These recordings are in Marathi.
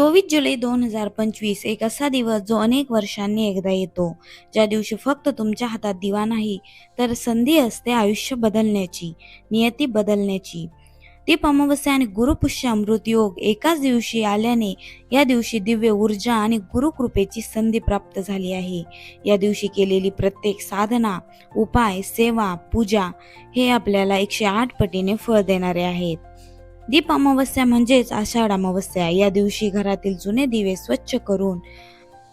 चोवीस जुलै दोन हजार पंचवीस एक असा दिवस जो अनेक वर्षांनी एकदा येतो ज्या दिवशी फक्त तुमच्या हातात दिवा नाही तर संधी असते आयुष्य बदलण्याची नियती बदलण्याची. दीप अमावस्या आणि गुरुपुष्य अमृत योग एकाच दिवशी आल्याने या दिवशी दिव्य ऊर्जा आणि गुरुकृपेची संधी प्राप्त झाली आहे. या दिवशी केलेली प्रत्येक साधना उपाय सेवा पूजा हे आपल्याला एकशे आठ पटीने फळ देणारे आहेत. दीप अमावस्या म्हणजेच आषाढ अमावस्या. या दिवशी घरातील जुने दिवे स्वच्छ करून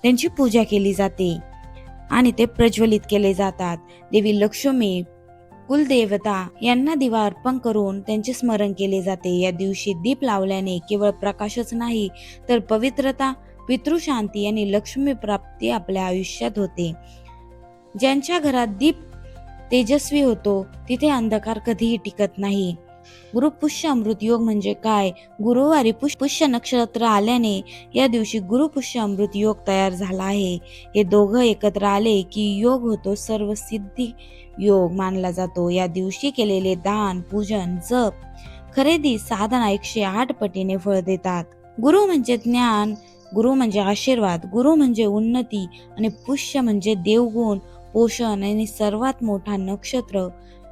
त्यांची पूजा केली जाते आणि ते प्रज्वलित केले जातात. देवी लक्ष्मी कुलदेवता यांना दिवा अर्पण करून त्यांचे स्मरण केले जाते. या दिवशी दीप लावल्याने केवळ प्रकाशच नाही तर पवित्रता पितृशांती आणि लक्ष्मी प्राप्ती आपल्या आयुष्यात होते. ज्यांच्या घरात दीप तेजस्वी होतो तिथे अंधकार कधीही टिकत नाही. गुरुपुष्य अमृत योग म्हणजे काय? गुरुवारी पुष्य नक्षत्र आल्याने या दिवशी गुरुपुष्य अमृत योग तयार झाला आहे. हे दोघं एकत्र आले की योग होतो सर्व सिद्धी योग मानला जातो. या दिवशी केलेले दान पूजन जप खरेदी साधना एकशे आठ पटीने फळ देतात. गुरु म्हणजे ज्ञान गुरु म्हणजे आशीर्वाद गुरु म्हणजे उन्नती आणि पुष्य म्हणजे देवगुण पोषण आणि सर्वात मोठा नक्षत्र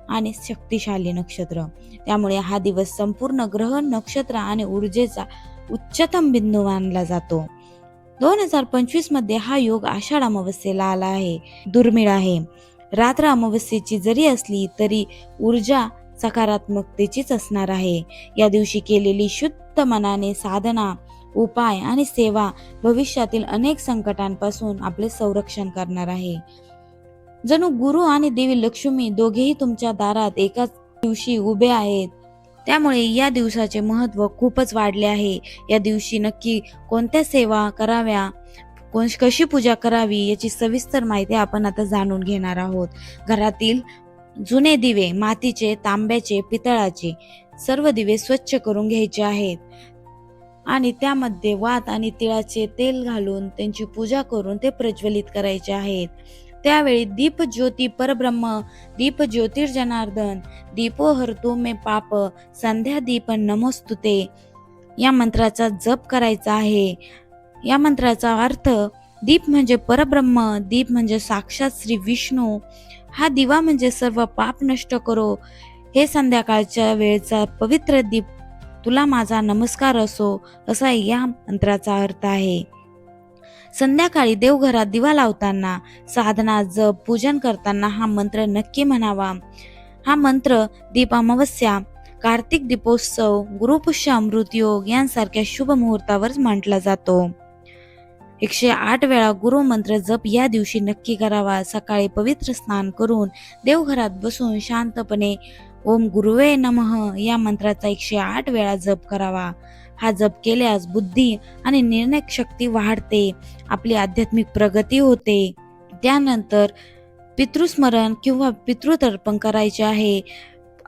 आणि शक्तिशाली नक्षत्र. त्यामुळे हा दिवस संपूर्ण ग्रह नक्षत्र आणि ऊर्जेचा उच्चतम बिंदू मानला जातो. दोन हजार पंचवीसमध्ये हा योग आषाढ अमावस्येला आला आहे. दुर्मिळ आहे. रात्र अमावस्येची जरी असली तरी ऊर्जा सकारात्मकतेचीच असणार आहे. या दिवशी केलेली शुद्ध मनाने साधना उपाय आणि सेवा भविष्यातील अनेक संकटांपासून आपले संरक्षण करणार आहे. जणू गुरु आणि देवी लक्ष्मी दोघेही तुमच्या दारात एकाच दिवशी उभे आहेत. त्यामुळे या दिवसाचे महत्त्व खूपच वाढले आहे. या दिवशी नक्की कोणत्या सेवा कराव्या कोण कशी पूजा करावी याची सविस्तर माहिती आपण आता जाणून घेणार आहोत. घरातील जुने दिवे मातीचे तांब्याचे पितळाचे सर्व दिवे स्वच्छ करून घ्यायचे आहेत. आणि त्यामध्ये वात आणि तिळाचे तेल घालून त्यांची पूजा करून ते प्रज्वलित करायचे आहेत. त्यावेळी दीप ज्योती परब्रह्म दीप ज्योतिर्जनार्दन दीपो हरतो मे पाप संध्या दीप नमोस्तुते. या मंत्राचा जप करायचा आहे. या मंत्राचा अर्थ दीप म्हणजे परब्रह्म दीप म्हणजे साक्षात श्री विष्णू. हा दिवा म्हणजे सर्व पाप नष्ट करो. हे संध्याकाळच्या वेळचा पवित्र दीप. तुला माझा नमस्कार असो असा या मंत्राचा अर्थ आहे. संध्याकाळी देवघरात दिवा लावताना साधना जप पूजन करताना हा मंत्र नक्की म्हणावा. हा मंत्र दीप अमावस्या कार्तिक दीपोत्सव गुरुपुष्य अमृत योग यांसारख्या शुभ मुहूर्तावर मांडला जातो. एकशे आठ वेळा गुरुमंत्र जप या दिवशी नक्की करावा. सकाळी पवित्र स्नान करून देवघरात बसून शांतपणे ओम गुरुवे नमः. या मंत्राचा एकशे आठ वेळा जप करावा. हा जप केल्यास बुद्धी आणि निर्णय शक्ती वाढते. आपली आध्यात्मिक प्रगती होते. त्यानंतर पितृस्मरण किंवा पितृतर्पण करायचे आहे.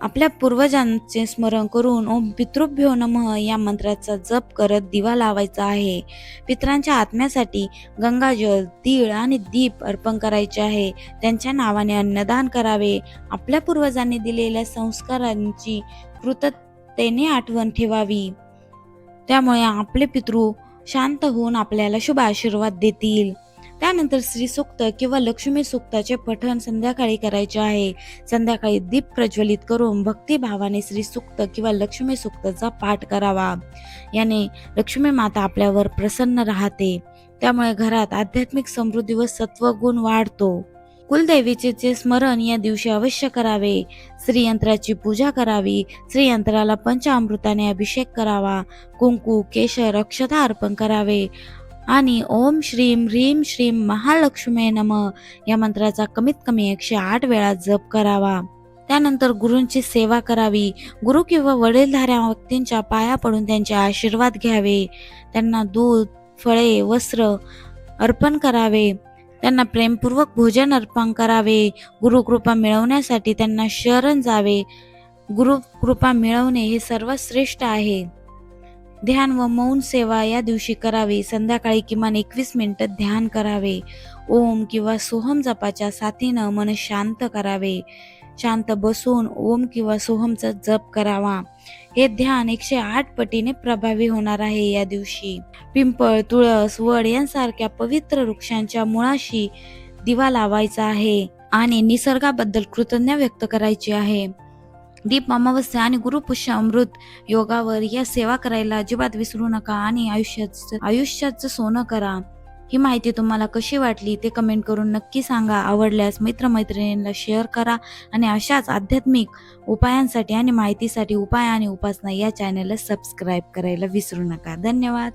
आपल्या पूर्वजांचे स्मरण करून ओम पितृभ्यो नमः या मंत्राचा जप करत दिवा लावायचा आहे. पितरांच्या आत्म्यासाठी गंगाजल तीळ आणि दीप अर्पण करायचे आहे. त्यांच्या नावाने अन्नदान करावे. आपल्या पूर्वजांनी दिलेल्या संस्कारांची कृततेने आठवण ठेवावी. त्यामुळे आपले पितृ शांत होऊन आपल्याला शुभ आशीर्वाद देतील. त्यानंतर श्री सुक्त किंवा लक्ष्मी सुक्ताचे पठण संध्याकाळी करायचे आहे. संध्याकाळी दीप प्रज्वलित करून भक्तिभावाने श्री सुक्त किंवा लक्ष्मी सुक्तचा पाठ करावा. याने लक्ष्मी माता आपल्यावर प्रसन्न राहते. त्यामुळे घरात आध्यात्मिक समृद्धी व सत्वगुण वाढतो. कुलदेवीचे स्मरण या दिवशी अवश्य करावे. श्रीयंत्राची पूजा करावी. श्रीयंत्राला पंचामृताने अभिषेक करावा. कुंकू केशर अक्षता अर्पण करावे. आणि ओम श्रीम ह्रीम श्रीम महालक्ष्मी नम या मंत्राचा कमीत कमी एकशे आठ वेळा जप करावा. त्यानंतर गुरूंची सेवा करावी. गुरु किंवा वडीलधाऱ्या व्यक्तींच्या पाया पडून त्यांचे आशीर्वाद घ्यावे. त्यांना दूध फळे वस्त्र अर्पण करावे. त्यांना प्रेमपूर्वक भोजन अर्पण करावे. गुरुकृपा मिळवण्यासाठी त्यांना शरण जावे. गुरुकृपा मिळवणे हे सर्वात श्रेष्ठ आहे. ध्यान व मौन सेवा या दिवशी करावी. संध्याकाळी किमान एकवीस मिनिटं ध्यान करावे. ओम किंवा सोहम जपाच्या साथीनं मन शांत करावे. शांत बसून ओम किंवा सोहमचा जप करावा. हे ध्यान एकशे आठ पटीने प्रभावी होणार आहे या दिवशी. पिंपळ तुळस वड यांसारख्या पवित्र वृक्षांच्या मुळाशी दिवा लावायचा आहे आणि निसर्गाबद्दल कृतज्ञ व्यक्त करायची आहे. दीप अमावस्या आणि गुरुपुष्य अमृत योगावर या सेवा करायला अजिबात विसरू नका आणि आयुष्याचं आयुष्याचं सोनं करा. ही माहिती तुम्हाला कशी वाटली ते कमेंट करून नक्की सांगा. आवडल्यास मित्रमैत्रिणींना शेअर करा आणि अशाच आध्यात्मिक उपायांसाठी आणि माहितीसाठी उपाय आणि उपासना या चॅनलला सबस्क्राईब करायला विसरू नका. धन्यवाद.